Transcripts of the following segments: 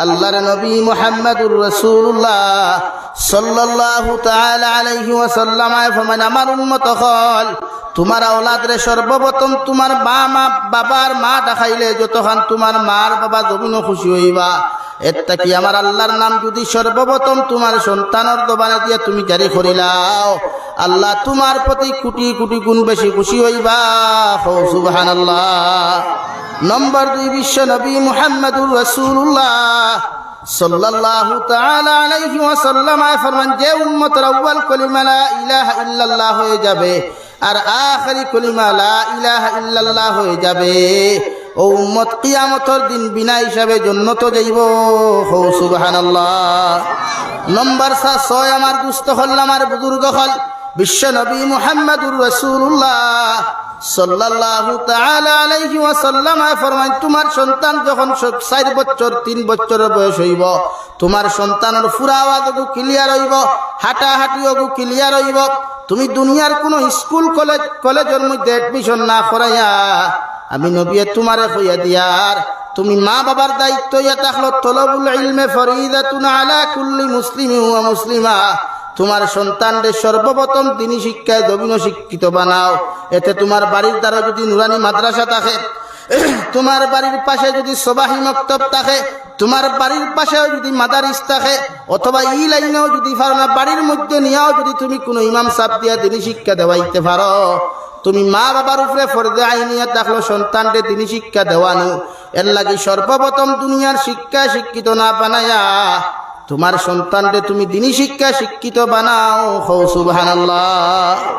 আল্লাহর নবী মুহাম্মদুর রাসূলুল্লাহ সাল্লাল্লাহু তাআলা আলাইহি ওয়াসাল্লাম ফরমান আমার উম্মত হল তোমার আওলাদরে সর্বপ্রথম তোমার মা মা বাবার মা দেখাইলে যতক্ষণ তোমার মার বাবা জমিন খুশি হইবা। এটা কি আমার আল্লাহর নাম যদি সর্বপ্রথম তোমার সন্তানের দোবানে দিয়ে তুমি জারি করিলাও আল্লাহ তোমার প্রতি কোটি কোটি গুণ বেশি খুশি হইবা। হো, সুবহানাল্লাহ। নম্বর দুই, বিশ্ব নবী মুহাম্মদুর রাসূলুল্লাহ সাল্লাল্লাহু তাআলা আলাইহি ওয়াসাল্লাম ফরমান, যে উম্মতের আউয়াল কলিমা লা ইলাহা ইল্লাল্লাহ হয়ে যাবে, আর আখরি কলিমা লা ইলাহা ইল্লাল্লাহ হয়ে যাবে, ও উম্মত কিয়ামতর দিন বিনা হিসাবে জন্নত যাইব। হো, সুবহানাল্লাহ। নম্বর সা ছয়, আমার দুস্থ হল, আমার বুজুর্গ হল। বিশ্ব নবী মুহাম্মদুর রাসূলুল্লাহ সাল্লাল্লাহু তাআলা আলাইহি ওয়াসাল্লাম ফরমান তোমার সন্তান যখন স- চার বছর, তিন বছরের বয়স হইব, তোমার সন্তানের ফুরা আওয়াজ ক্লিয়ার হইব হাঁটা হাঁটি ক্লিয়ার হইব, তুমি দুনিয়ার কোনো স্কুল, কলেজ, কলেজের মধ্যে এডমিশন না করাইয়া, আমি নবিয়ে তোমারে কইয়া দিয়ার তুমি মা বাবার দায়িত্ব ইয়া থাকল তলবুল ইলমে ফরিদাতুন আলা কুল্লি মুসলিম ওয়া মুসলিমা। তোমার সন্তানদের সর্বপ্রথম তিনি শিক্ষায় দবিন শিক্ষিত বানাও। এতে তোমার বাড়ির দ্বারা যদি নুরানি মাদ্রাসা থাকে, তোমার বাড়ির পাশে যদি সবাহি মক্তব থাকে, তোমার বাড়ির পাশেও যদি মাদারিস থাকে, অথবা ই লাইনেও যদি পারো না, বাড়ির মধ্যে নিয়েও যদি তুমি কোনো ইমাম সাপ দিয়া তিনি শিক্ষা দেওয়াইতে পারো। তুমি মা বাবার উপরে ফরদে আইনিয়া থাকল সন্তানকে তিনি শিক্ষা দেওয়ানো। এর লাগে সর্বপ্রথম দুনিয়ার শিক্ষা শিক্ষিত না বানায়া তোমার সন্তানকে তুমি দিনী শিক্ষা শিক্ষিত বানাও। হৌ, সুবহানাল্লাহ।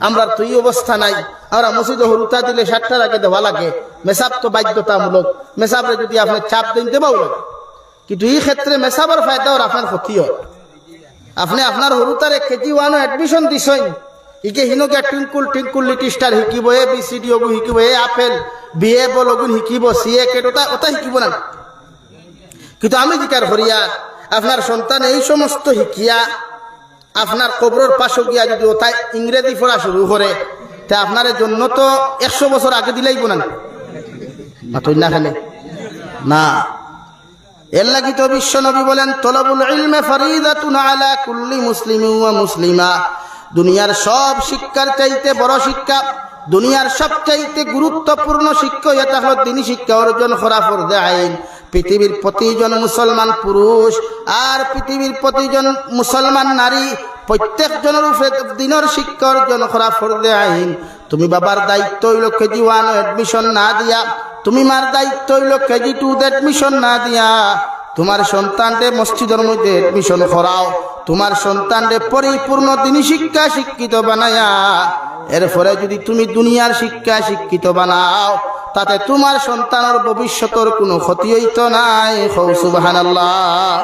আমরা তো এই অবস্থা নাই। আমরা মসজিদে হরুতা দিলে সাতটার আগে দেওয়া লাগে। মেসাব তো বাধ্যতামূলক। মেসাবরে যদি আপনি চাপ দিন, দেবাও লাগে। কিন্তু এই ক্ষেত্রে মেসাবার ফায়দা ওর আপনার ক্ষতি হয়। আপনি আপনার হরুতারে কেজি ওয়ানো এডমিশন দিছেন। ইকে হিনকে টুইঙ্কুল টুইঙ্কুল লিটি স্টার শিকিব, এ, বি, সি, ডি ওগুন শিকিব, এ, আপেল, বি, এ, বল ওগুন শিকিব, সি, এ, কেট, ওটা ওটা শিকিব না। কিন্তু আমি জিকার করিয়া আপনার সন্তান এই সমস্ত শিকিয়া আপনার কবরের পাশে গিয়া যদি ওটাই ইংরেজি পড়া শুরু করে, তা আপনার জন্য তো একশো বছর আগে দিলেই না মাতই না খানে? না। এর লাগি তো বিশ্ব নবী বলেন, তলবুল ইলমে কুল্লি মুসলিম ওয়া মুসলিমা। সব শিক্ষার চাইতে বড় শিক্ষা, দুনিয়ার সবচাইতে গুরুত্বপূর্ণ শিক্ষা, এটা হলো তিনি শিক্ষা অর্জন করা ফরদে আইন। পৃথিবীর প্রতিজন মুসলমান পুরুষ আর পৃথিবীর প্রতিজন মুসলমান নারী প্রত্যেকজনের উপরে দিনের শিক্ষার জন্য খরা ফরদে আইন। তুমি বাবার দায়িত্ব হইল কেজি ওয়ান এডমিশন না দিয়া, তুমি মার দায়িত্ব হইল কেজি টু এডমিশন না দিয়া। তোমার সন্তানকে মসজিদের মধ্যে এডমিশন করাও। তোমার সন্তানকে পরিপূর্ণ দিনী শিক্ষা শিক্ষিত বানায়া। এরপরে যদি তুমি দুনিয়ার শিক্ষা শিক্ষিত বানাও, তাতে তোমার সন্তানের ভবিষ্যতের কোনো ক্ষতি হইতো নাই। হৌ সুবহানাল্লাহ।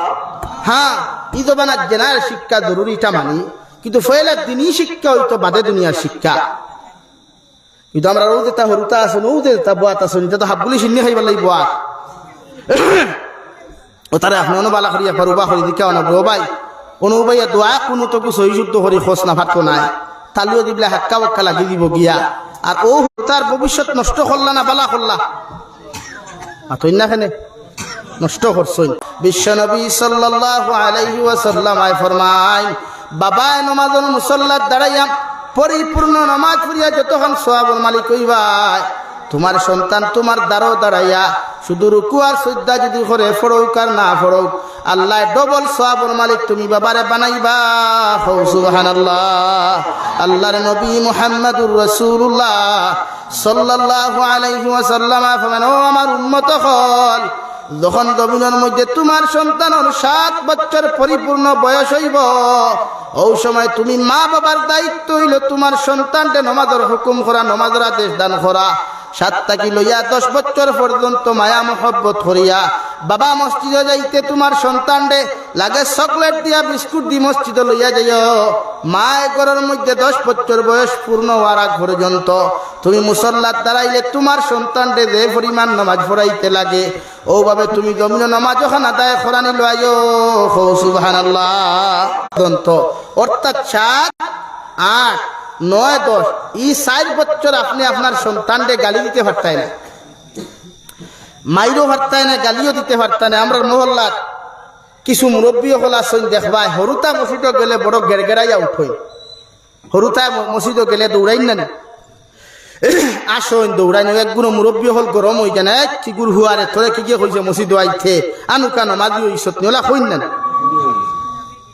হ্যাঁ ইতো বানা জেনার শিক্ষা জরুরিটা মানি, কিন্তু ফয়লা দিনী শিক্ষা হইতো বাদে দুনিয়ার শিক্ষা। কিন্তু আমরা রোজ এটা হরুতা আছে নৌতে এটা বোয়াত আছে এটা তো হাবগুলি চিনি খাইবার লাগি বোয়াত। ও তারে আপনি অনুবালা করিয়া পারুবা করি দিকে অনা বো ভাই অনুবাইয়া দোয়া কোনো তো কিছু যুদ্ধ করি খোঁজ না ভাতকো নাই। তালিও দিবলে হাক্কা বাক্কা লাগি দিব গিয়া। আর ও তার ভবিষ্যৎ নষ্ট করলা না বালা করলা? আতই না খেনে নষ্ট করছই। বিশ্বনবী সাল্লাল্লাহু আলাইহি ওয়াসাল্লাম আয় ফরমায় বাবায় নমাজন মুসল্লাত দাঁড়াইয়া পরিপূর্ণ নমাজ পড়িয়া যতক্ষণ সোয়াবর মালিক হইবাই তোমার সন্তান তোমার দ্বারও দাঁড়াইয়া শুধু রুকু আর শ্রদ্ধা যদি করে, ফড়ৌক আর না ফড়ৌক, আল্লাহ ডবল সোয়াবর মালিক তুমি বাবারে বানাইবা। হৌ সুবহানাল্লাহ। আল্লাহর নবী মুহাম্মাদুর রাসূলুল্লাহ সাল্লাল্লাহু আলাইহি ওয়াসাল্লাম ফরমান ও আমার উম্মত হল, যখন জমিনের মধ্যে তোমার সন্তানের সাত বছর পরিপূর্ণ বয়স হইব, ও সময় তুমি মা বাবার দায়িত্ব হইল তোমার সন্তানকে নমাজের হুকুম করা, নমাজের আদেশ দান করা। সাত তাকি লইয়া দশ বছর পর্যন্ত মায়া মহব্বত করিয়া, বাবা মসজিদে যাইতে তোমার সন্তান রে, লাগে চকলেট দিয়া বিস্কুট দি মসজিদে লইয়া যাইও। মায় ঘরের মধ্যে দশ বছর বয়স পূর্ণ হওয়ার আগ পর্যন্ত, তুমি মুসল্লার দাঁড়াইলে তোমার সন্তান রে যে পরিমাণ নামাজ পড়াইতে লাগে, ওভাবে তুমি জমিন নামাজ যখন আদায় করানি লইও হো, সুবহানাল্লাহ। দন্ত অর্থাৎ সাত, আট নয় দশ। এই চার বছর আপনি আপনার সন্তানকে গালি দিতে পারতেন। না মাইরও পারতায় না গালিও দিতে পারতায় না আমরা মহল্লার কিছু মুরব্বী হল আসন, দেখবাই। হরুতা মসজিদ গেলে বড় গেরগেরাইয়া উঠই হরুতা মসজিদ গেলে দৌড়াই না। আসন দৌড়াই না একগুলো মুরব্বী হল গরম হই কেন কি গুর হুয়ারে তোরে কি কি হয়েছে মসজিদ আইতে? আনুকা নমাজি হইছত নিলা হইন না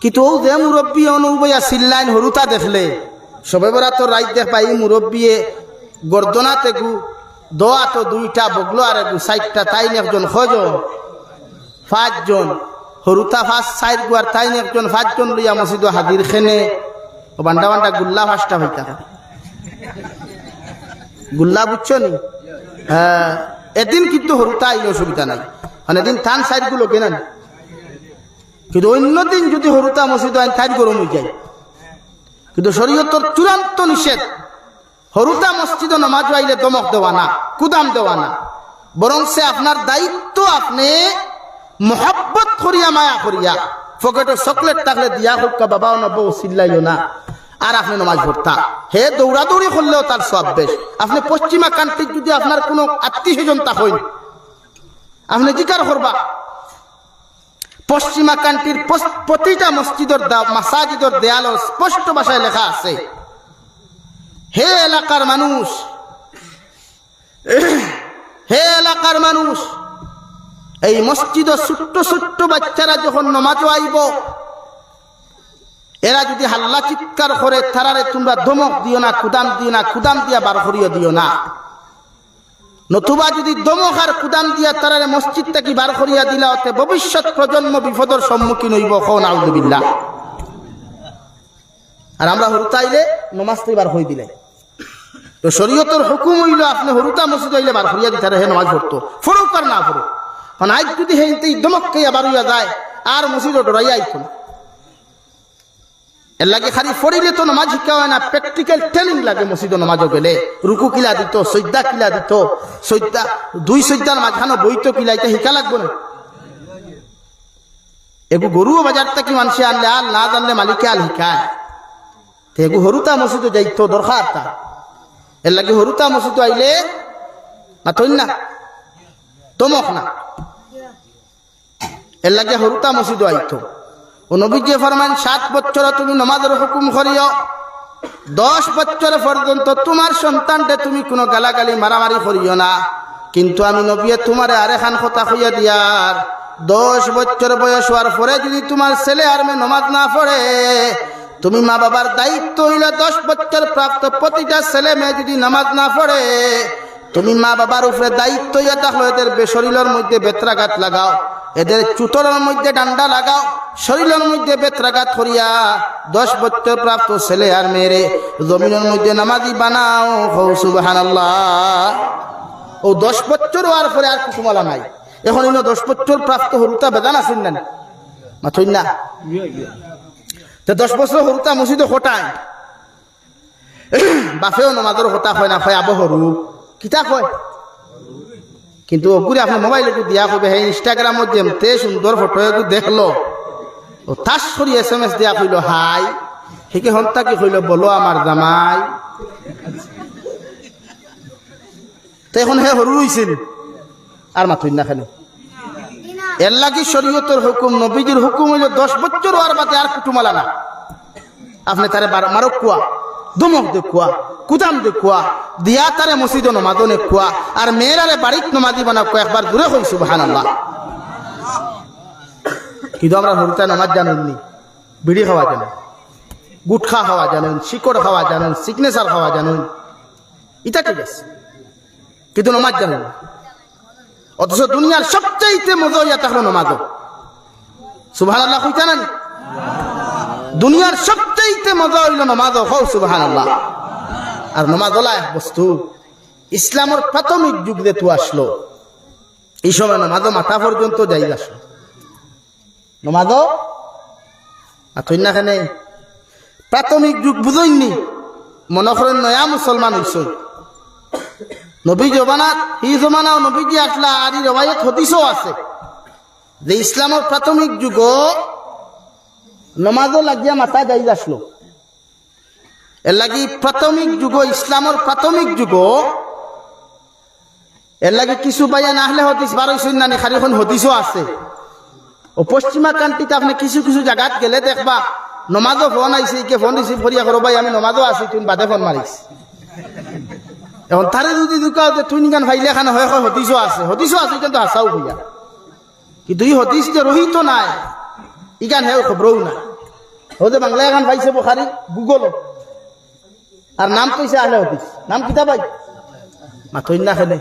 কিন্তু ও যে মুরব্বী অনুবয়া চিল্লাইন, হরুতা দেখলে সবে বেড়া তো রাইত দেখ পাই মুরব্বীয়ে গর্দনা তেগু, দোয়া তো দুইটা, বগলো আর এগু চারটা, তাইন একজন হজন পাঁচজন, হরুতা ফাঁস চাইর গুয়ার, তাইন একজন, পাঁচজন লইয়া মসজিদ হাজির খেনে। ও বান্ডা বান্ডা গুল্লা ফাঁসটা হইতা। গুল্লা বুঝছ নি? হ্যাঁ এদিন কিন্তু হরুতা আইলে অসুবিধা নাই। মানে এদিন থান সাইডগুলো কেনা কিন্তু অন্য দিন যদি হরুতা মসজিদ আইন ঠাইর গরম হয়ে যায়। কিন্তু শরীয়তর চূড়ান্ত নিষেধ হরুতা মসজিদ নমাজ আইলে দমক দেওয়া না, কুদাম দেওয়া না। বরং সে আপনার দায়িত্ব আপনি মহাব্বত করিয়া, মায়া করিয়া, পকেটে চকলেট থাকলে দিয়া হোক কা বাবা নব চিল্লাইও না, আর আপনি নমাজ পড়তা হে দৌড়াদৌড়ি করলেও তার সব বেশ। আপনি পশ্চিমা কান্ট্রির যদি আপনার কোনো আত্মীয় স্বজন তা হইন আপনি জিকার করবা। পশ্চিমা কান্ট্রির প্রতিটা মসজিদের মাসাজিদের দেয়ালও স্পষ্ট ভাষায় লেখা আছে, হে এলাকার মানুষ, হে এলাকার মানুষ, এই মসজিদ ছোট্ট ছোট্ট বাচ্চারা যখন নমাজ আইব, এরা যদি হাল্লা চিৎকার করে, তারারে তোমরা ধমক দিও না, কুদাম দিও না, কুদাম দিয়া বার করিয়ে দিও না। নতুবা যদি দমক আর কুদাম দিয়া তারারে মসজিদ থেকে বার করিয়া দিলা, অতে ভবিষ্যৎ প্রজন্ম বিপদের সম্মুখীন হইব খন আউদুবিল্লাহ আর আমরা হরুতাইলে নমাজ থেকে বার হয়ে দিলে। তো শরীয়তর হুকুম হইল আপনি হরুতা মসজিদ হইলে বার করিয়া দিতে হে নমাজ পড়তো। ফরুক আর না ফরুক। কারণ আজ যদি হেঁটেই দমক খাইয়া বার হইয়া যায়, আর মসজিদ ডরাইয়া আইত না। এর লাগে খালি ফড়িলে তো নমাজ হয় না প্র্যাকটিক্যাল ট্রেনিং লাগে মসজিদ নমাজ গেলে। রুকু কিলা দিত সৈদ্যা কিলা দিত সৈদ্যা দুই সৈদ্যার মাঝখানো বইত কিলাইতে শিকা লাগবো না। এগু গরুও বাজার থেকে মানুষে আনলে আর না জানলে মালিকে আল শিকায়। এগু হরুতা মসজিদ যাইতো, দরকার তা। এর লাগে হরুতা মসজিদ আইলে না তৈন না, তমক না। এর লাগে হরুতা মসজিদ আইতো। ও নবীজি ফরমান, সাত বছর তুমি নমাজের হুকুম করিও। দশ বছর পর্যন্ত তোমার সন্তানকে তুমি কোনো গালাগালি, মারামারি করিও না। কিন্তু আমি নবীয়ে তোমারে আরেখান কথা হইয়া দিয়ার। দশ বছর বয়স হওয়ার পরে যদি তোমার ছেলে আর মেয়ে নমাজ না পড়ে, তুমি মা বাবার দায়িত্ব হইলে দশ বছর প্রাপ্ত প্রতিটা ছেলে মেয়ে যদি নামাজ না পড়ে তুমি মা বাবার উপরে দায়িত্ব ইয়া থাকল এদের শরীরের মধ্যে বেত্রাঘাত লাগাও, এদের চুতরের মধ্যে ডান্ডা লাগাও, শরীরের মধ্যে বেত্রাঘাত করিয়া দশ বছর প্রাপ্ত ছেলে আর মেয়েরে জমিনের মধ্যে নামাজি বানাও। হৌ, সুবহানাল্লাহ। ও দশ বছর হওয়ার পরে আর কুকুমালা নাই। এখন ইনো দশ বছর প্রাপ্ত হরুতা বেদান আছেন না মাথইন না। তো দশ বছর হরুতা মসজিদে হটায়। বাপেও নমাজের হতা হয় না, হয় আবহ হরু। কিতা কয় কিন্তু ওগুলি আপনি মোবাইল একটু দিয়া কবে হ্যাঁ ইনস্টাগ্রামত যেমতে সুন্দর ফটো একটু দেখল। ও তাস করি এস এম এস দিয়া কইল, হাই সেকে হন্তা কি কইল বলো আমার জামাই। তো এখন হে হরু হইছিল আর মাথুই না খালি। এর লাগি শরীয়তের হুকুম, নবীজির হুকুম হইল দশ বছর আর বাদে আর কুটুমালা না। আপনি তারে মারক কুয়া দমক দেখুয়া কুদাম দেখুয়া দিয়া তারে মসজিদ নমাদ নেকুয়া আর মেয়েরারে বাড়িত নমাদি বানা একবার দূরে হই সুবহান আল্লাহ কিন্তু আমরা হরুতা নামাজ জানেননি বিড়ি খাওয়া জানেন গুটখা খাওয়া জানেন শিকড় খাওয়া জানেন সিগনেচার খাওয়া জানেন এটা ঠিক আছে। কিন্তু নমাজ জানেন। অথচ দুনিয়ার সবচাইতে মজা ইয়া তাহলে নমাজ সুবহান আল্লাহ কইতা না দুনিয়ার সবচাইতে মজা হইল নমাজ সুবহান আল্লাহ আর নমাজ হলা এক বস্তু। ইসলামের প্রাথমিক যুগ যেহেতু আসলো। এই সময় নমাজ মাথা পর্যন্ত যাই আসলো। নমাজ আথই না খানে প্রাথমিক যুগ বুঝইনি। মনে করেন নয়া মুসলমান হইছই নবী জমানাত ই জমানাও নবীজি আসলা, আর ই রবায়ত আছে। যে ইসলামের প্রাথমিক যুগ নমাজও লাগিয়া মাথা যাই আসলো এর লাগি প্রাথমিক যুগ, ইসলামের প্রাথমিক যুগ, এর লাগে কিছু পাইয়া না হলে হতিস বারোইছুন না খালি এখন হতিসও আছে। ও পশ্চিমা কান্ট্রিতে আপনি কিছু কিছু জায়গাত গেলে দেখবা, নমাজও ফোন আইসি কে ফোন রিসিভ করিয়া করো ভাই, আমি নমাজও আছি তুই বাদে ফোন মারিস এখন তারে যদি দুকাও যে তুই নিকান ভাইলে খান হয় হয় হতিসও আছে হতিসও আছে, কিন্তু হাসাও হইয়া কিন্তু ই হতিস যে রহিত নাই ইকান হে খবরও না ও যে বাংলা এখন পাইছে বোখারি গুগল আর নাম কইছে আহলে হতিস নাম কিতা ভাই? মাথইন না খেলে।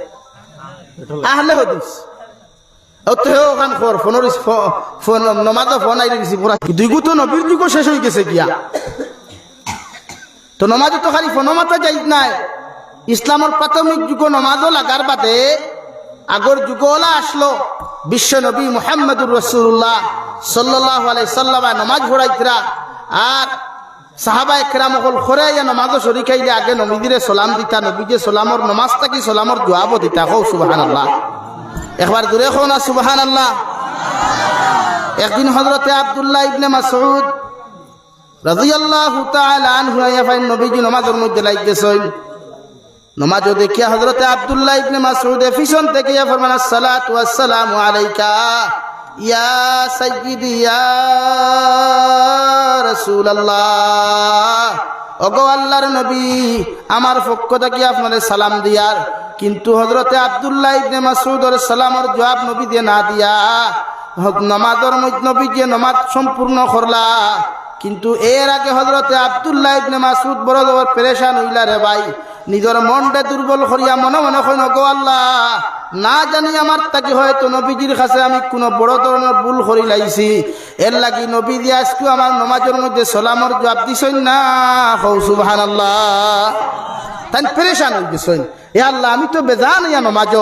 আহলে হতিস ফোন নমাজ ফোন যুগ শেষ গেছে তো খালি নাই। ইসলামের প্রাথমিক যুগ নমাজও লাগার বাদে আগর যুগলা আসলো। বিশ্ব নবী মুহাম্মদুর রসুল্লাহ সাল্লাহ সাল্লামা নমাজ ঘোড়াইতরা আর সাহাবা একরাম অকল খরে ইয়া নমাজও শরিকাইলে আগে নবীদিরে সালাম দিতা নবীজে সালামর নমাজ থাকি সালামর জবাবও দিতা হৌ সুবাহান আল্লাহ একবার দূরে খো না সুবাহান আল্লাহ একদিন হজরতে আবদুল্লাহ ইবনে হজরতে আবদুল্লাহ ইবনে মাসউদ পিছন থেকে ফরমান, আসসালাতু আলাইকা। ইয়া সাইয়্যিদি, ইয়া রাসূলুল্লাহ। ওগো আল্লাহর নবী, আমার পক্ষ থেকে আপনাদের সালাম দিয়ার কিন্তু হজরতে আবদুল্লাহ ইবনে মাসউদর সালামর জবাব নবী দিয়ে না দিয়া নমাজর নবী যে নমাজ সম্পূর্ণ করলা। কিন্তু এর আগে হজরতে আবদুল্লাহ ইবনে মাসুদ বড় বড় পেরেশান হইলা রে ভাই। নিজের মনটা দুর্বল করিয়া মনে মনে কইন গো আল্লাহ, না জানি আমার তাকে হয়তো নবীজির কাছে আমি কোনো বড় ধরনের ভুল করি লাইছি। এর লাগি নবী দিয়ে আজকে আমার নমাজের মধ্যে সালামর জবাব দিছই না। হৌ সুবহান আল্লাহ তাই পেরেশান হয়ে গেছেন। এ আল্লাহ, আমি তো বেজান ইয়া নমাজ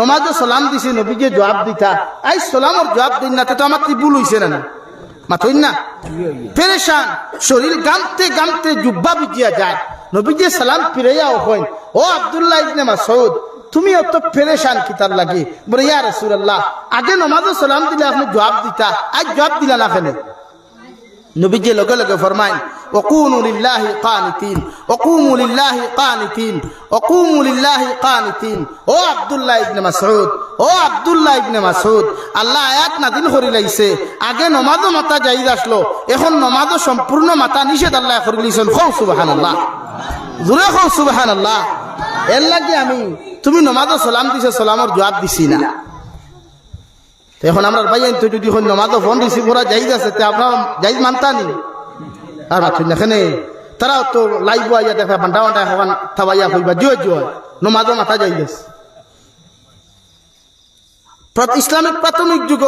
নমাজ সালাম দিছি নবীকে জবাব দিতা। আই, সালামর জবাব দিন না, তো আমার কি ভুল হইছে না? মাথইন না পেরেশান শরীর গামতে গামতে জুব্বা বিজিয়া যায়। নবীজি সালাম ফিরাইয়া হইন ও আবদুল্লাহ ইবনে মাসউদ, তুমি অত পেরেশান কিতার লাগে? বলে, ইয়া রাসূলুল্লাহ, আগে নমাজ সালাম দিলে আপনি জবাব দিতা, আজ জবাব দিলা না কেন? নবীজি লগে লগে ফরমাই অকুমুলিল্লাহি কানিতিন অকুমুলিল্লাহি কানিতিন অকুমুলিল্লাহি কানিতিন, ও আব্দুল্লাহ ইবনে মাসউদ, ও আব্দুল্লাহ ইবনে মাসউদ, আল্লাহ আয়াত নাদিল করি লাইছে, আগে নমাজও মাতা যাই আসলো, এখন নমাজও সম্পূর্ণ মাথা নিষেধ আল্লাহ করি লিছেন খৌ সুবহানাল্লাহ, জোরে খৌ সুবহানাল্লাহ, এর লাগে আমি, তুমি নমাজও সালাম দিছে, সালামর জবাব দিছি না। এখন আমরা ভাই তো যদি এখন নমাজও ফোন রিসিভ করা যাইজ আছে, তে আপনার যাইজ মানতা নি? আর মাথুন এখানে তারাও তো লাইব আইয়া দেখা, বান্ডা বান্ডা এখন থাবাইয়া হইবা জয় জয় নমাজও মাথা যাইজ আছে। ইসলামিক প্রাথমিক যুগ।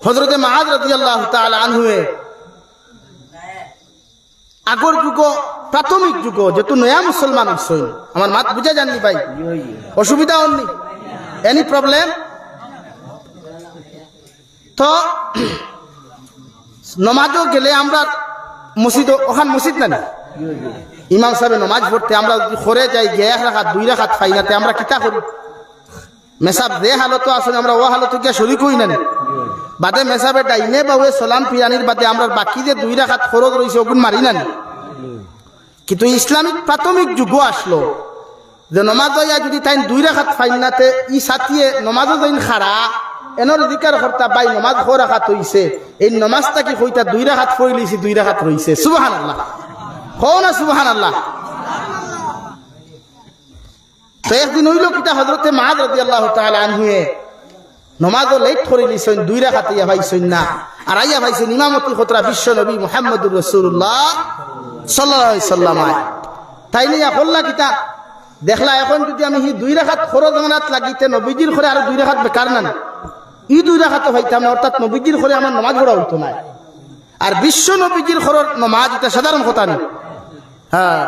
হজরতে মাহাদ রাজি আল্লাহ আনহুয়ে। আগর যুগ, প্রাথমিক যুগ, যেহেতু নয়া মুসলমান হইসইন আমার মাত বুঝা জাননি ভাই। অসুবিধা হননি। এনি প্রবলেম তো, নমাজও গেলে আমরা মসজিদ, ওখান মসজিদ না ইমাম সাহেব নমাজ পড়তে আমরা খরে যাই গিয়ে এক দুই রাখাত খাই না আমরা কিতা করি? মেসাব যে হালতো আসলে আমরা ও হালত গিয়া শরিক হই না বাদে মেসাবে ডাইনে বা ওই সলাম পিরানির বাদে আমরা বাকি যে দুই রাখাত খরচ রয়েছে ওগুন মারি না কিন্তু ইসলামিক প্রাথমিক যুগ আসলো। যে নমাজ ইয়া যদি তাই দুই রাখাত ফাইন নাতে, ই সাথিয়ে নমাজও যাইন খারা এনর অধিকার কর্তা বাই নমাজ খো রাখাত হইছে এই নমাজটা কি কইতা দুই রাখাত ফইলিছি দুই রাখাত রইছে সুবহান আল্লাহ কও না সুবহান আল্লাহ তো একদিন হইল কিতা হজরতে মাহাদ রদি আল্লাহ তাআলা আনহুয়ে নমাজও লেট করে নিছেন দুই রাখাতে ইয়া ভাইছেন না। আর আইয়া ভাইছেন ইমামতি খতরা বিশ্ব নবী মুহাম্মদুর রাসূলুল্লাহ সাল্লাল্লাহু আলাইহি সাল্লাম তাই নিয়া কল্লা কিতা? দেখলা এখন যদি আমি দুই রেখাত খরচ জমানাত লাগিতে নবীজির খরে আর দুই রেখাত বেকার না। ই দুই রেখাতে হইতাম না অর্থাৎ নবীজির খরে আমার নমাজ পড়া হইতো না আর বিশ্ব নবীজির খরর নমাজ এটা সাধারণ কথা না হ্যাঁ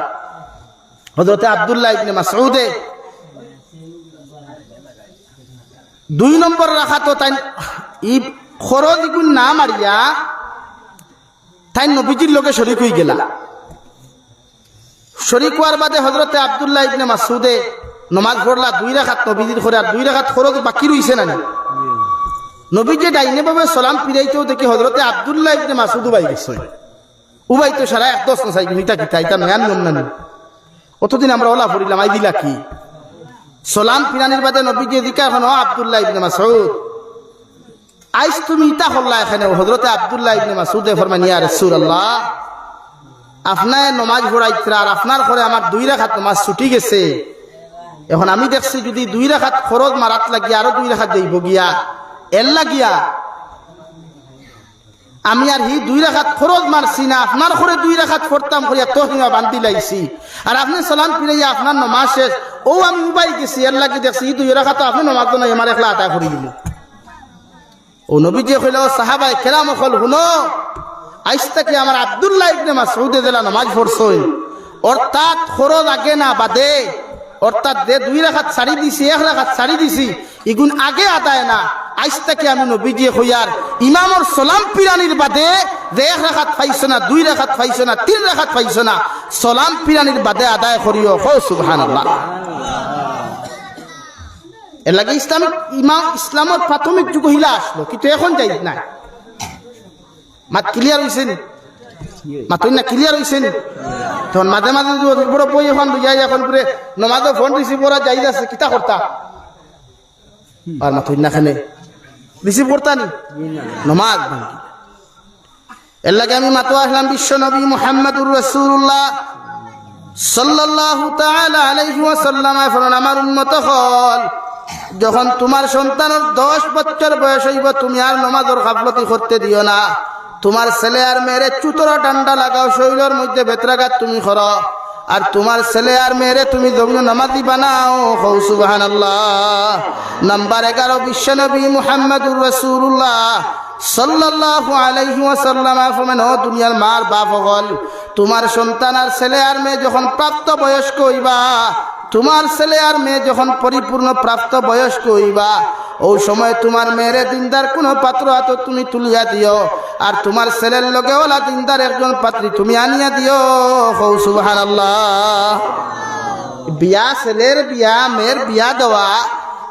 হজরতে আবদুল্লাহ ইবনে মাসউদে দুই নম্বর রাখা তো তাই ই খরচ ইগুন না মারিয়া তাই নবীজির লোকে শরিক হয়ে গেলা শরিক হওয়ার বাদে হজরতে আবদুল্লাহ ইবনে মাসুদে নমাজ পড়লা দুই রাখাত নবীজির করে আর দুই রাখাত খরচ বাকি রইছে না নবী যে ডাইনে ভাবে সালাম ফিরাইতেও দেখি হজরতে আবদুল্লাহ ইবনে মাসুদ উবাই গেছে। উবাই তো সারা এক দশ নসাই মিটা কিতা ইতা নয়া নিয়ম না অতদিন আমরা ওলা পড়িলাম আই দিলা কি? সালাম ফিরানির বাদে নবীজি দিকা এখন আব্দুল্লাহ ইবনে মাসউদ, আইস তুমি ইতা হল্লা এখানে? হজরতে আব্দুল্লাহ ইবনে মাসউদে ফরমান ইয়া রাসূলুল্লাহ আপনার নমাজ পড়াইতরা আর আপনার ঘরে আমার দুই রাখাত নমাজ ছুটি গেছে। এখন আমি দেখছি যদি দুই রাখাত খরচ মারাত লাগিয়া আরও দুই রাখাত যাইব গিয়া। এর লাগিয়া আমি আর হি দুই রাখাত খরচ মারছি না, আপনার ঘরে দুই রাখাত পড়তাম করিয়া তো হিমা বান্ধি লাইছি। আর আপনি সালাম ফিরাইয়া আপনার নমাজ শেষ, ও আমি উবাই গেছি, এর লাগি দেখছি দুই রাখাত আপনি নমাজ নাই, আমার একলা আটা করে দিল ও নবীজি কইল সাহাবাই কেরাম হল শুনো আইসটাকে আমার আব্দুল্লাহ ইবনে মাসউদে দিলা নামাজ পড়ছই। অর্থাৎ খরচ আগে না বাদে, অর্থাৎ যে দুই রাখাত ছাড়ি দিছি, এক রাখাত ছাড়ি দিছি ইগুন আগে আদায় না। আইসটাকে আমি নবীজি হইয়ার ইমামর সলাম পিরানির বাদে যে এক রাখাত পাইছো না, দুই রাখাত পাইছো না, তিন রাখাত পাইছো না, সলাম পিরানির বাদে আদায় করিও। হো, সুবহানাল্লাহ। এর লাগে ইসলামিক, ইমাম ইসলামত প্রাথমিক যুগ হিলা আসলো, কিন্তু এখন যাই নাই। মাত ক্লিয়ার হয়েছেন মাতই না ক্লিয়ার হয়েছেন তখন মাঝে মাঝে বড় বই এখন বুঝাই, এখন পুরে নমাজে ফোন রিসিভ করা যাই যাচ্ছে, কিতা করতা? আর মাতই না খানে রিসিভ করতা নি? নমাজ ভাঙ্গি এর লাগে আমি মাতো আসলাম বিশ্ব নবী মোহাম্মদুর রসুল্লাহ সাল্লাল্লাহু তাআলা আলাইহি ওয়াসাল্লাম। ফরমান আমার উম্মত হল, যখন তোমার সন্তানের দশ বছর বয়স হইব, তুমি আর নমাজের গাফলতি করতে দিও না। তোমার ছেলে আর মেয়েরে চুতরা ডান্ডা লাগাও শরীরের মধ্যে বেতরাঘাত তুমি কর। আর তোমার ছেলে আর মেয়েরে তুমি জমিন নামাজি বানাও হৌ সুবাহান নাম্বার এগারো, বিশ্বনবী মুহাম্মদুর রসুল্লাহ বাপ সন্তান মেয়ে যখন বয়স্ক হইবা, তোমার ছেলে আর মেয়ে যখন পরিপূর্ণ প্রাপ্ত বয়স্ক হইবা ও সময় তোমার মেয়েরে দিনদার কোনো পাত্র হাত তুমি তুলিয়া দিও। আর তোমার ছেলের লগে ওলা দিনদার একজন পাত্রী তুমি আনিয়া দিও। হৌ সুবাহান বিয়া ছেলের বিয়া, মেয়ের বিয়া দেওয়া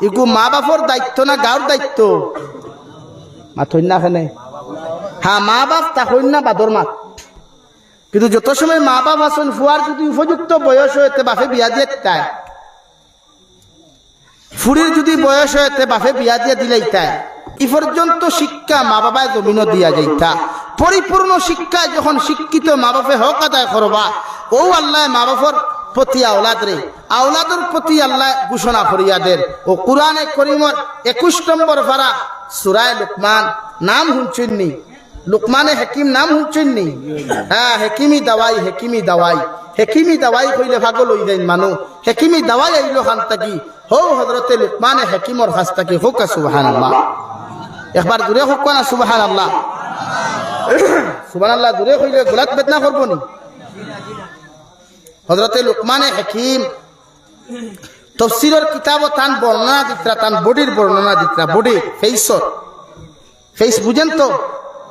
এগু মা বাপর দায়িত্ব না গাঁর দায়িত্ব? মাথইন না খানে? হ্যাঁ মা বাপ তাহইন না বাদর মাত। কিন্তু যত সময় মা বাপ আছেন ফুয়ার যদি উপযুক্ত বয়স হয়েতে বাপে বিয়া দিয়ে তাই। ফুরির যদি বয়স হয়েতে বাপে বিয়া দিয়ে দিলেই তাই ই পর্যন্ত শিক্ষা মা বাবায় জমিন দিয়া যাইতা। পরিপূর্ণ শিক্ষা যখন শিক্ষিত মা বাপে হক আদায় করবা ও আল্লাহ মা বাপর প্রতি আওলাদ রে আওলাদের প্রতি আল্লাহ ঘোষণা করিয়া দেন। ও কোরআনে করিমর একুশ নম্বর ভাড়া সুরায় লুকমান, নাম শুনছেননি লুকমানে হেকিম নাম শুনছেননি হ্যাঁ হেকিমি দাওয়াই হেকিমি দাওয়াই হেকিমি দাওয়াই কইলে ভাগল হই যায় মানু হেকিমি দাওয়াই আইলো খান তাকি হৌ হজরতে লুকমানে হেকিমর কাছ তাকি হোক সুবাহান আল্লাহ একবার দূরে হোক না সুবাহান আল্লাহ সুবান আল্লাহ দূরে কইলে গোলাত বেদনা করব নি? হজরতে লুকমানে হেকিম তফসিরের কিতাব তান বর্ণনা দিত্রা তান বডির বর্ণনা দিত্রা বডি ফেইসর ফেইস বুঝেন তো?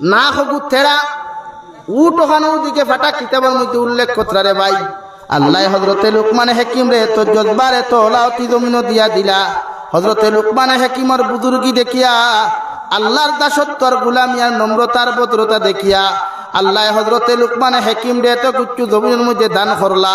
না হগু তেরা উট ওখানো দিকে ফাটা কিতাবের মধ্যে উল্লেখ করতে রে ভাই। আল্লাহ হজরতে লুকমানে হেকিম রে তো জজবার এত ওলাওতি জমিন দিয়া দিলা। হজরতে লুকমানে হেকিমর বুজুর্গি দেখিয়া আল্লাহর দাসত্বর গুলামিয়ার নম্রতার ভদ্রতা দেখিয়া, আল্লাহ হজরতে লুকমানে হেকিম রে তো কুচ্ছু জমিনের মধ্যে দান করলা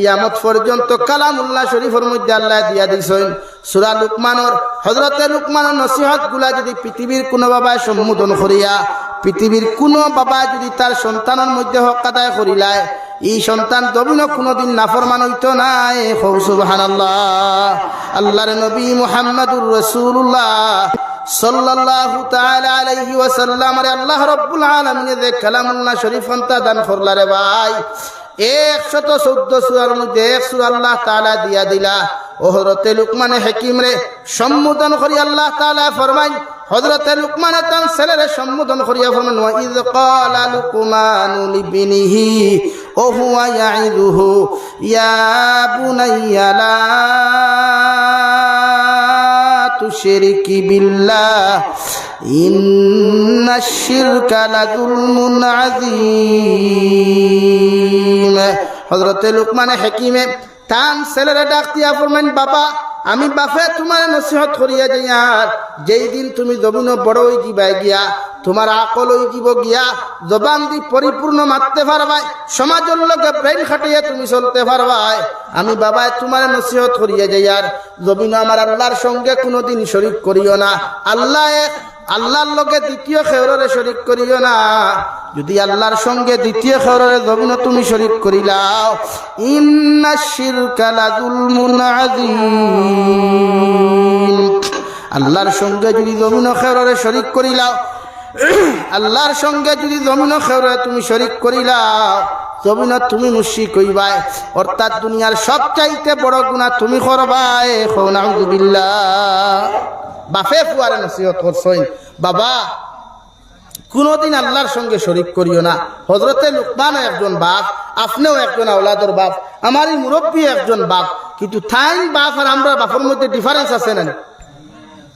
কিয়ামত পর্যন্ত কালামুল্লাহ শরীফের মধ্যে আল্লাহ দিয়া দিছেন। সুরা লুকমানর হজরতে লুকমানের নসিহতগুলা যদি পৃথিবীর কোনো বাবায় সম্বোধন করিয়া, পৃথিবীর কোনো বাবা যদি তার সন্তানের মধ্যে হক আদায় করিলায়, এই সন্তান জমিনও কোনোদিন নাফরমান হইতো নাই। হৌ সুবহানাল্লাহ। আল্লাহর নবী মুহাম্মদুর ওয়াসাল্লাম আরে আল্লাহ রাব্বুল আলামিন যে কালামুল্লাহ শরীফ দান করলা রে ভাই। একশত চোদ্দ সুরার মধ্যে এক সুর আল্লাহ তালা দিয়া দিলা। ওহরতে লুকমানে হেকিম রে সম্বোধন করি আল্লাহ তালা ফরমাই হজরতে লুকমানে তার ছেলেরে সম্বোধন করিয়া ফরমান ওয়া ইয ক্বালা লুকমানু লিবনিহি, ও হুয়া ইয়াইদুহু ইয়া বুনাইয়া, লা তুশরিকি বিল্লাহ ইন্নাশ শিরকা লাযুলমুন আযীম। হযরতে লুকমানে হাকিমে তান ছেলেরা ডাক দিয়া ফরমান বাবা আমি বাপে তোমার নসিহত করিয়া যাইয়ার যেই দিন তুমি জমিন বড় হয়ে যাবাই গিয়া, তোমার আকল হয়ে যাব গিয়া, জবান দি পরিপূর্ণ মারতে পারবাই, সমাজের লোকে ব্রেন খাটিয়ে তুমি চলতে পারবাই। আমি বাবায় তোমার নসিহত করিয়া যাইয়ার জমিন আমার আল্লাহর সঙ্গে কোনোদিন শরিক করিও না। আল্লাহ আল্লাহর লগে দ্বিতীয় খেউরে শরিক করিও না। যদি আল্লাহর সঙ্গে দ্বিতীয় খেউরে জমিন তুমি শরিক করিলাও, ইন্না শিরকা লাযুলমুন আযীম। আল্লাহর সঙ্গে যদি জমিন খেউরে শরিক করিলাও, আল্লাহর সঙ্গে যদি জমিন খেউরে তুমি শরিক করিলাও জমিন তুমি মুশি কইবাই অর্থাৎ দুনিয়ার সবচাইতে বড় গুণা তুমি করবাই। বিল্লাহ। বাফে ফুয়ারে নসিহত করছই বাবা কোনোদিন আল্লাহর সঙ্গে শরিক করিও না। হজরতে লুকমান একজন বাপ, আপনিও একজন আওলাদর বাপ, আমারই মুরব্বী একজন বাপ, কিন্তু থাইন বাপ আর আমরা বাপের মধ্যে ডিফারেন্স আছে না?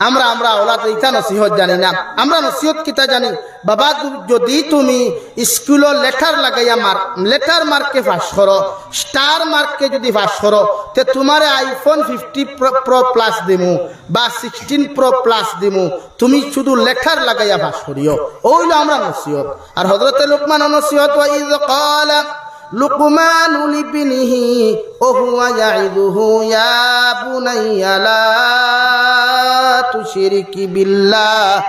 আমরা আমরা ওলাদ ইতা নসিহত জানি না। আমরা নসিহত কিতা জানি? বাবা যদি তুমি স্কুল লেটার লাগাইয়া মার লেটার মার্কে পাস করো স্টার মার্কে যদি পাস করো, তে তোমার আইফোন ফিফটি প্রো প্লাস দিমু বা সিক্সটিন প্রো প্লাস দিমু। তুমি শুধু লেটার লাগাইয়া পাস করিও ওইল আমরা নসিহত। আর হজরতে লোকমান নসিহত ওয়াইদ ক্বালা لقمان لابنه وهو يعظه يا بني لا تشرك بالله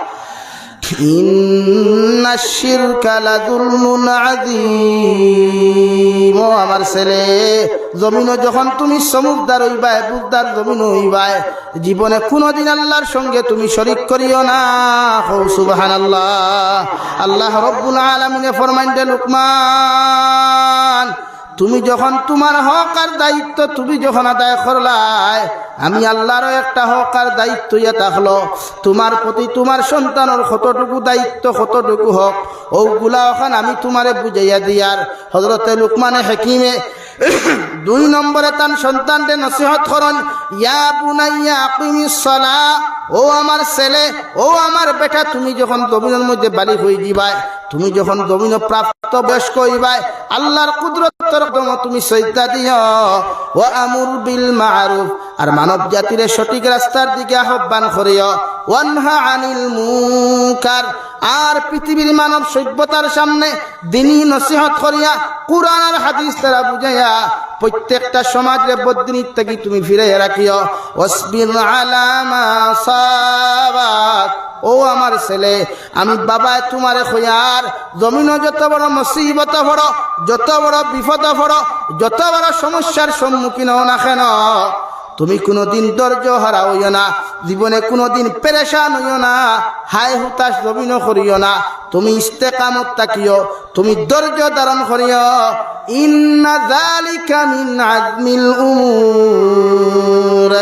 إن الشرك لظلم عظيم ও আমার ছেলে জমিন যখন তুমি সমুদ্র হইবাই বুকদার জমিন হইবাই জীবনে কোনোদিন আল্লাহর সঙ্গে তুমি শরিক করিও না হৌ সুবাহান আল্লাহ আল্লাহ রব্বুল আলমিনে ফরমাইন্ডে লুকমান তুমি যখন তোমার হক আর দায়িত্ব তুমি যখন আদায় করলাই, আমি আল্লাহরও একটা হক আর দায়িত্ব ইয়ে থাকল তোমার প্রতি তোমার সন্তানের কতটুকু দায়িত্ব, কতটুকু হক ওগুলা ওখান আমি তোমারে বুঝাইয়া দিয়ার। হজরতে লুকমানে হেকিমে দুই নম্বরে তার সন্তানকে নসিহত করন, ইয়া বুনাইয়া আকিমিস সলা, ও আমার ছেলে, ও আমার বেটা, তুমি যখন জমিনের মধ্যে বালি হয়ে দিবাই তুমি যখন জমিন প্রাপ্ত বয়স্ক হইবাই, আল্লাহর কুদরতর তুমি সৈতা দিও ও আমুর বিল মারুফ, আর মানব জাতির সঠিক রাস্তার দিকে আহ্বান করিও ওয়ানহা আনিল মুকার আর পৃথিবীর মানব সভ্যতার সামনে দিনই নসিহত করিয়া কোরআন আর হাদিস তারা বুঝাইয়া প্রত্যেকটা সমাজের বদিনীর থেকে তুমি ফিরে রাখিও। অসবির আলামা ও আমার ছেলে, আমি বাবা তোমারে খোয়ার। জমিন যত বড় মুসিবত বড় যত বড় বিপদ বড় যত বড় সমস্যার সম্মুখীন না কেন? তুমি কোনোদিন ধৈর্য হারা হইও না, জীবনে কোনোদিন পেরেশান হইও না হাই হুতাশ জমিন করিও না, তুমি ইস্তেকামত তাকিও তুমি ধৈর্য ধারণ করিও। ইন্না যালিকা মিন আজমিল উমুর।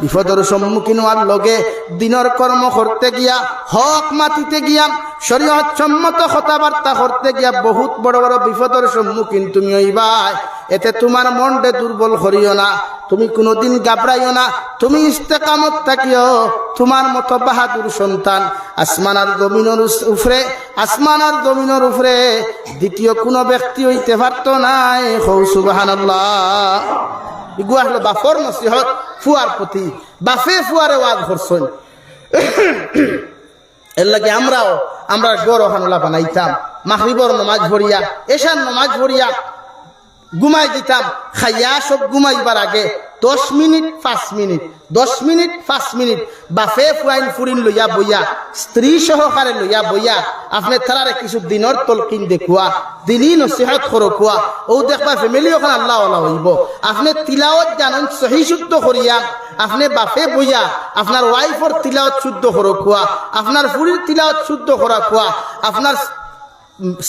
বিপদের সম্মুখীন হওয়ার লগে দিনের কর্ম করতে গিয়া, হক মাতিতে গিয়া শরীয়ত সম্মত কথাবার্তা করতে গিয়া বহুত বড় বড় বিপদের সম্মুখীন তুমি হইবাই। এতে তোমার মনটা দুর্বল করিও না, তুমি কোনোদিন গাবড়াইও না, তুমি ইস্তেকামত থাকিও, তোমার মতো বাহাদুর সন্তান। আসমান আর জমিনের উফরে, আসমান আর জমিনের উফরে দ্বিতীয় কোনো ব্যক্তি হইতে পারতো নাই। হৌ সুবাহান্লাহ ইগুয়া হলো বাফর নসিহত, ফুয়ার প্রতি। বাফে ফুয়ারে ওয়াজ করছেন। এর লাগে আমরাও, আমরা গড় হানুলা বানাইতাম। মাহরিবর নমাজ ভরিয়া এশার নমাজ ভরিয়া ঘুমাই দিতাম। খাইয়া সব ঘুমাইবার আগে দশ মিনিট, পাঁচ মিনিট, দশ মিনিট, পাঁচ মিনিট। বাফে ফুয়াইন ফুরিন লইয়া বইয়া, স্ত্রী সহকারে লইয়া বইয়া, আপনি তারারে কিছু দিনের তলকিন দেখুয়া দিনই নসিহত খরকুয়া ও দেখবা ফ্যামিলি ওখানে আল্লাহ আল্লাহ হইব। আপনি তিলাওত জানেন সহি শুদ্ধ করিয়া, আপনি বাফে বইয়া আপনার ওয়াইফর তিলাওয়াত শুদ্ধ খরকুয়া আপনার ফুরির তিলাওয়াত শুদ্ধ কুয়া আপনার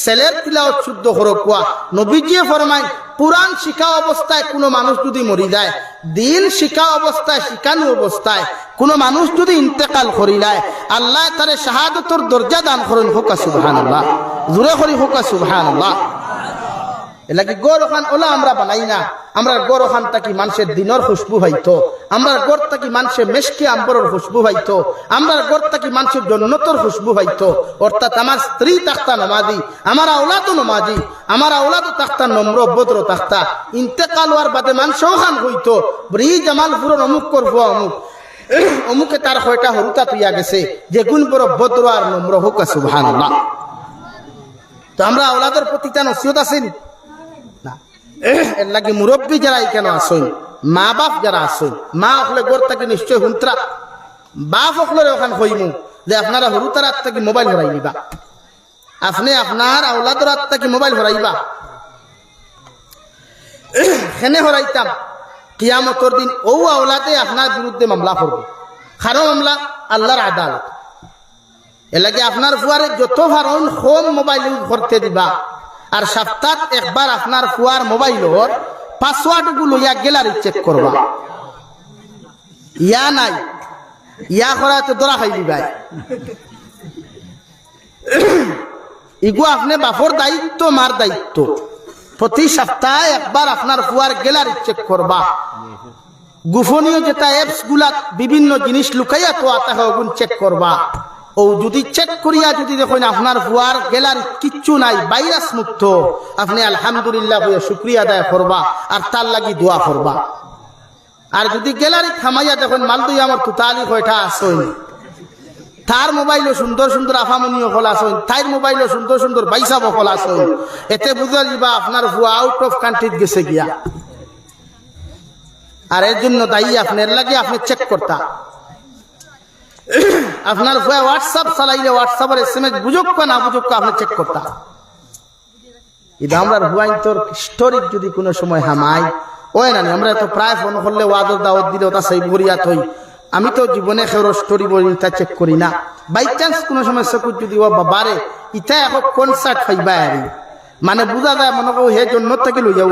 ছেলের পিলাও শুদ্ধ হরকুয়া নবীজিয়ে ফরমাই পুরাণ শিখা অবস্থায় কোনো মানুষ যদি মরি যায়, দিন শিখা অবস্থায় শিখানো অবস্থায়, কোনো মানুষ যদি ইন্তেকাল করিলায় আল্লাহ তারে শাহাদতর দরজা দান করেন, হোকা সুবহান আল্লাহ জোরে করি, হোকা সুবহান আল্লাহ এলাকি গড় ওখান ওলা আমরা বানাই না। আমরা গড় ওখান থাকি মানুষের দিনের খুশবু হইতো আমরা গড় থাকি মানুষের মেশকে আম্বরের খুশবু হইতো আমরা গড় থাকি মানুষের জন্নতর খুশবু হইতো অর্থাৎ আমার স্ত্রী তাক্তা নমাজি, আমার আওলাদও নমাজি, আমার আওলাদও তাক্তা নম্র ভদ্র তাক্তা। ইন্তেকাল হওয়ার বাদে মানুষ ওখান হইতো। ব্রি জামালপুরের অমুক করব অমুক। অমুকে তার হয়টা হরুতা তুইয়া গেছে, যে গুণ বড় ভদ্র আর নম্র হোক সুবহানাল্লাহ। তো আমরা আওলাদের প্রতি তা নসিহত আছেন? না এর লাগে মুরব্বী যারা কেন আসুন মা বাপ যারা আসুন মা হলে গোর তাকে নিশ্চয় হুন্ত্রা বাপ হকলের ওখান হইমু যে আপনারা হরু তার থেকে মোবাইল হরাই নিবা। আপনি আপনার আওলাদর থেকে মোবাইল হরাইবা হেনে হরাইতাম কিয়ামতর দিন ও আওলাদে আপনার বিরুদ্ধে মামলা করবে। কারও মামলা আল্লাহর আদালত। এলাকে আপনার ফুয়ারে যত ভারণ হোম মোবাইল করতে দিবা। আর সপ্তাহ একবার আপনার ফুয়ার মোবাইলর পাসওয়ার্ডগুলো ইয়া গ্যালারি চেক করবা। ইয়া নাই। ইয়া করা তো দরা খাই দিবাই ইগো আপনি বাপর দায়িত্ব, মার দায়িত্ব। প্রতি সপ্তাহে একবার আপনার ফুয়ার গ্যালারি চেক করবা। গোপনীয় যেটা অ্যাপসগুলা বিভিন্ন জিনিস লুকাইয়া তো আতা চেক করবা। ও যদি চেক করিয়া যদি দেখেন আপনার ফুয়ার গেলার কিচ্ছু নাই ভাইরাস মুক্ত, আপনি আলহামদুলিল্লাহ হয়ে শুক্রিয়া আদায় করবা, আর তার লাগি দোয়া করবা। আর যদি গ্যালারি থামাইয়া দেখেন মালদুই আমার তুতালি কয়টা আসইন তার মোবাইলও সুন্দর সুন্দর আফামনীয় ফল আসইন তাইর মোবাইলও সুন্দর সুন্দর বাইসা ফল আসইন এতে বুঝা যাবা আপনার ফুয়া আউট অফ কান্ট্রিত গেছে গিয়া। আর এর জন্য দায়ী আপনার লাগে আপনি চেক করতা। আপনার ভয়ে হোয়াটসঅ্যাপ চালাইলে হোয়াটসঅ্যাপের এস এম এস বুঝুক না বুঝুক আপনি চেক করতা কিন্তু আমরা হুয়াইন তোর স্টোরিক যদি কোনো সময় হামাই, ওই না আমরা তো প্রায় ফোন করলে ওয়াদর দাওয়াত দিলে ওটা সেই বরিয়া থই আমি তো জীবনে খেরো স্টোরি তা চেক করি না। বাই চান্স কোনো সময় চকুত যদি ও বাবারে ইটা এখন কনসার্ট হইবা আর মানে বুঝা যায় মনে করো হে জন্য থেকে লইয়া